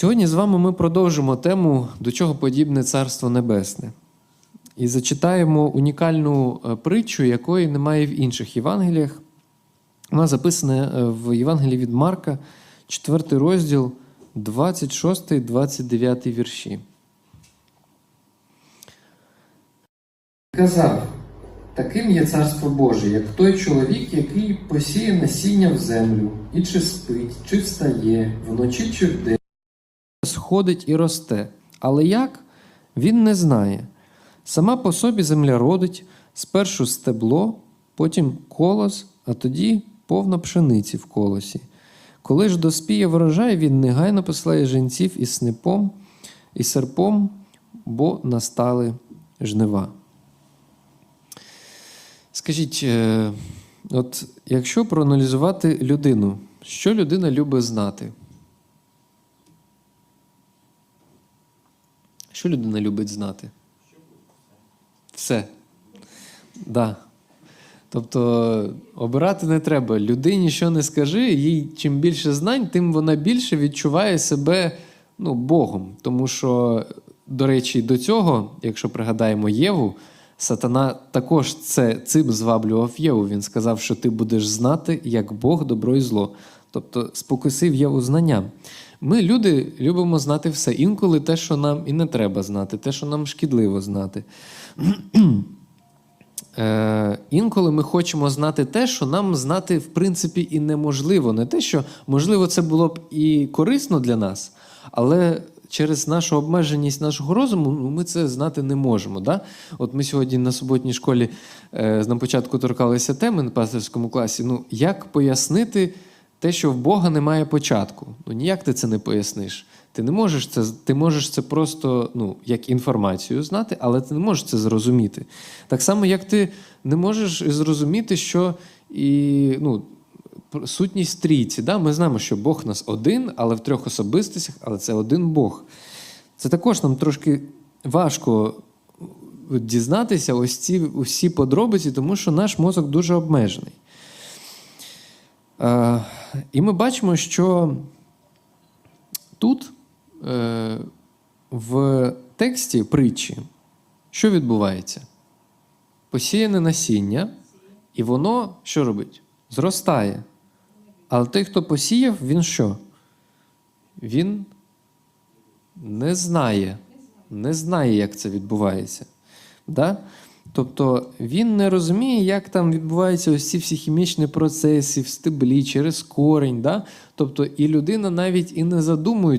Сьогодні з вами ми продовжимо тему до чого подібне Царство Небесне. І зачитаємо унікальну е, притчу, якої немає в інших Євангеліях. Вона записана е, в Євангелії від Марка, 4 розділ, 26-29 вірші. Казав, таким є царство Боже, як той чоловік, який посіє насіння в землю, і чи спить, чи встає, вночі чи вдень. Сходить і росте. Але як? Він не знає. Сама по собі земля родить спершу стебло, потім колос, а тоді повна пшениці в колосі. Коли ж доспіє врожай, він негайно посилає жінців із снипом і серпом, бо настали жнива. Скажіть, е, от якщо проаналізувати людину, що людина любить знати? Що людина любить знати? Все. Да. Тобто обирати не треба. Людині що не скажи, їй чим більше знань, тим вона більше відчуває себе ну, Богом. Тому що, до речі, до цього, якщо пригадаємо Єву, сатана також це, цим зваблював Єву. Він сказав, що ти будеш знати, як Бог добро і зло. Тобто спокусив Єву знанням. Ми, люди, любимо знати все. Інколи те, що нам і не треба знати, те, що нам шкідливо знати. Е, інколи ми хочемо знати те, що нам знати, в принципі, і неможливо. Не те, що можливо, це було б і корисно для нас, але через нашу обмеженість нашого розуму ну, ми це знати не можемо. Да? От ми сьогодні на суботній школі е, на початку торкалися теми на пасторському класі. Ну, як пояснити те, що в Бога немає початку? Ну ніяк ти це не поясниш. Ти не можеш це, ти можеш це просто ну, як інформацію знати, але ти не можеш це зрозуміти. Так само, як ти не можеш зрозуміти, що і ну, сутність трійці. Да? Ми знаємо, що Бог нас один, але в трьох особистостях, але це один Бог. Це також нам трошки важко дізнатися ось ці усі подробиці, тому що наш мозок дуже обмежений. Е, і ми бачимо, що тут, е, в тексті притчі, що відбувається? Посіяне насіння, і воно що робить? Зростає. Але той, хто посіяв, він що? Він не знає, не знає, як це відбувається. Да? Тобто він не розуміє, як там відбуваються ось ці всі хімічні процеси в стеблі через корінь. Да? Тобто і людина навіть і не задумує.